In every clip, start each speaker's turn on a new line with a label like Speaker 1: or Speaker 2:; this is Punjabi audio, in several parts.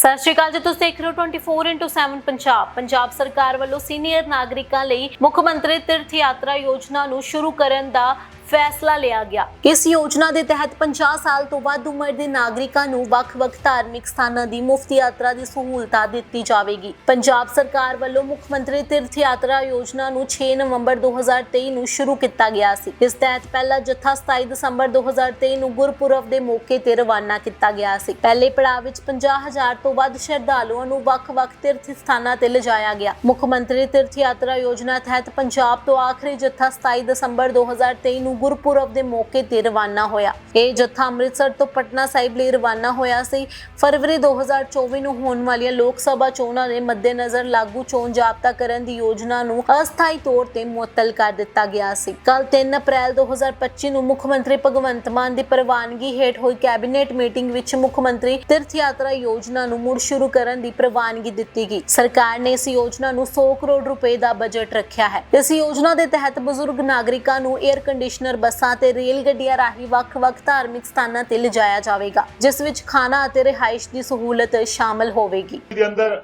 Speaker 1: ਸਤਿ ਸ਼੍ਰੀ ਅਕਾਲ ਜੀ, ਤੁਸੀਂ ਦੇਖ ਰਹੇ ਹੋ 24/7 ਪੰਜਾਬ। ਪੰਜਾਬ ਸਰਕਾਰ ਵੱਲੋਂ ਸੀਨੀਅਰ ਨਾਗਰਿਕਾਂ ਲਈ ਮੁੱਖ ਮੰਤਰੀ ਤੀਰਥ ਯਾਤਰਾ ਯੋਜਨਾ ਨੂੰ ਸ਼ੁਰੂ ਕਰਨ ਦਾ ਫੈਸਲਾ ਲਿਆ ਗਿਆ। ਇਸ ਯੋਜਨਾ ਦੇ ਤਹਿਤ 50 ਸਾਲ ਤੋਂ ਵੱਧ ਉਮਰ ਦੇ ਨਾਗਰਿਕਾਂ ਨੂੰ ਵੱਖ-ਵੱਖ ਧਾਰਮਿਕ ਸਥਾਨਾਂ ਦੀ ਮੁਫਤ ਯਾਤਰਾ ਦੀ ਸਹੂਲਤ ਦਿੱਤੀ ਜਾਵੇਗੀ। ਪੰਜਾਬ ਸਰਕਾਰ ਵੱਲੋਂ ਮੁੱਖ ਮੰਤਰੀ ਤੀਰਥ ਯਾਤਰਾ ਯੋਜਨਾ ਨੂੰ 6 ਨਵੰਬਰ 2023 ਨੂੰ ਸ਼ੁਰੂ ਕੀਤਾ ਗਿਆ ਸੀ। ਇਸ ਤਹਿਤ ਪਹਿਲਾ ਜੱਥਾ 27 ਦਸੰਬਰ 2023 ਨੂੰ ਗੁਰਪੁਰਬ ਦੇ ਮੌਕੇ ਤੇ ਰਵਾਨਾ ਕੀਤਾ ਗਿਆ ਸੀ। ਪਹਿਲੇ ਪੜਾਅ ਵਿੱਚ 50000 ਤੋਂ ਵੱਧ ਸ਼ਰਧਾਲੂਆਂ ਨੂੰ ਵੱਖ-ਵੱਖ ਤੀਰਥ ਸਥਾਨਾਂ ਤੇ ਲਿਜਾਇਆ ਗਿਆ। ਮੁੱਖ ਮੰਤਰੀ ਤੀਰਥ ਯਾਤਰਾ ਯੋਜਨਾ ਤਹਿਤ ਪੰਜਾਬ ਤੋਂ ਆਖਰੀ ਜਥਾ 27 ਦਸੰਬਰ 2023 ਨੂੰ ਗੁਰਪੁਰਬ ਦੇ ਮੌਕੇ ਤੇ ਰਵਾਨਾ ਹੋਇਆ। ਇਹ ਜਥਾ ਅੰਮ੍ਰਿਤਸਰ ਤੋਂ ਪਟਨਾ ਸਾਹਿਬ ਲਈ ਰਵਾਨਾ ਹੋਇਆ ਸੀ। ਫਰਵਰੀ 2024 ਨੂੰ ਹੋਣ ਵਾਲੀਆਂ ਲੋਕ ਸਭਾ ਚੋਣਾਂ ਦੇ ਮੱਦੇਨਜ਼ਰ ਲਾਗੂ ਚੋਣ ਜਾਬਤਾ ਕਰਨ ਦੀ ਯੋਜਨਾ ਨੂੰ ਅਸਥਾਈ ਤੌਰ ਤੇ ਮੁਅੱਤਲ ਕਰ ਦਿੱਤਾ ਗਿਆ ਸੀ। ਕੱਲ 3 ਅਪ੍ਰੈਲ 2025 ਨੂੰ ਮੁੱਖ ਮੰਤਰੀ ਭਗਵੰਤ ਮਾਨ ਦੀ ਪ੍ਰਵਾਨਗੀ ਹੇਠ ਹੋਈ ਕੈਬਨਿਟ ਮੀਟਿੰਗ ਵਿੱਚ ਮੁੱਖ ਮੰਤਰੀ ਤੀਰਥ ਯਾਤਰਾ ਯੋਜਨਾ ਨੂੰ ਮੁੜ ਸ਼ੁਰੂ ਕਰਨ ਦੀ ਪ੍ਰਵਾਨਗੀ ਦਿੱਤੀ ਗਈ। ਸਰਕਾਰ ਨੇ ਇਸ ਯੋਜਨਾ ਨੂੰ 100 ਕਰੋੜ ਰੁਪਏ ਦਾ ਬਜਟ ਰੱਖਿਆ ਹੈ। ਇਸ ਯੋਜਨਾ ਦੇ ਤਹਿਤ ਬਜ਼ੁਰਗ ਨਾਗਰਿਕਾਂ ਨੂੰ 에ਅਰ ਕੰਡੀਸ਼ਨਰ ਬੱਸਾਂ ਤੇ ਰੇਲ ਗੱਡੀਆਂ ਰਾਹੀਂ ਵੱਖ-ਵੱਖ ਧਾਰਮਿਕ ਸਥਾਨਾਂ ਤੇ ਲਿਜਾਇਆ ਜਾਵੇਗਾ, ਜਿਸ ਵਿੱਚ ਖਾਣਾ ਅਤੇ ਰਿਹਾਇਸ਼ ਦੀ ਸਹੂਲਤ ਸ਼ਾਮਲ ਹੋਵੇਗੀ।
Speaker 2: ਦੇ ਅੰਦਰ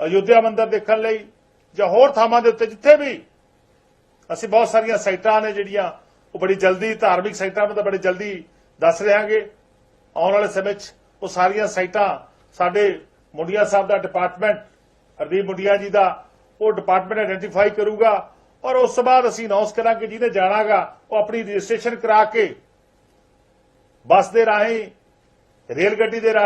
Speaker 2: ਅਯੁੱਧਿਆ ਮੰਦਿਰ ਦੇਖਣ ਲਈ ਜਾਂ ਹੋਰ ਥਾਵਾਂ ਦੇ ਉੱਤੇ ਜਿੱਥੇ ਵੀ ਅਸੀਂ ਬਹੁਤ ਸਾਰੀਆਂ ਸਾਈਟਾਂ ਨੇ ਜਿਹੜੀਆਂ, ਉਹ ਬੜੀ ਜਲਦੀ ਧਾਰਮਿਕ ਸਾਈਟਾਂ ਨੂੰ ਤਾਂ ਬੜੀ ਜਲਦੀ ਦੱਸ ਰਹਾਂਗੇ ਆਉਣ ਵਾਲੇ ਸਮੇਂ 'ਚ ਉਹ ਸਾਰੀਆਂ ਸਾਈਟਾਂ, ਸਾਡੇ ਮੁੰਡੀਆਂ ਸਾਹਿਬ ਦਾ ਡਿਪਾਰਟਮੈਂਟ ਹਰਦੀਪ ਮੁੰਡੀਆਂ ਜੀ ਦਾ, ਉਹ ਡਿਪਾਰਟਮੈਂਟ ਆਇਡੈਂਟੀਫਾਈ ਕਰੂਗਾ। ਔਰ ਉਸ ਤੋਂ ਬਾਅਦ ਅਸੀਂ ਅਨਾਉਂਸ ਕਰਾਂਗੇ ਜਿਹਨੇ ਜਾਣਾਗਾ, ਉਹ ਆਪਣੀ ਰਜਿਸਟ੍ਰੇਸ਼ਨ ਕਰਾ ਕੇ ਬੱਸ ਦੇ ਰਾਹੀਂ ਰੇਲ ਗੱਡੀ ਦੇ ਰਾਹੀਂ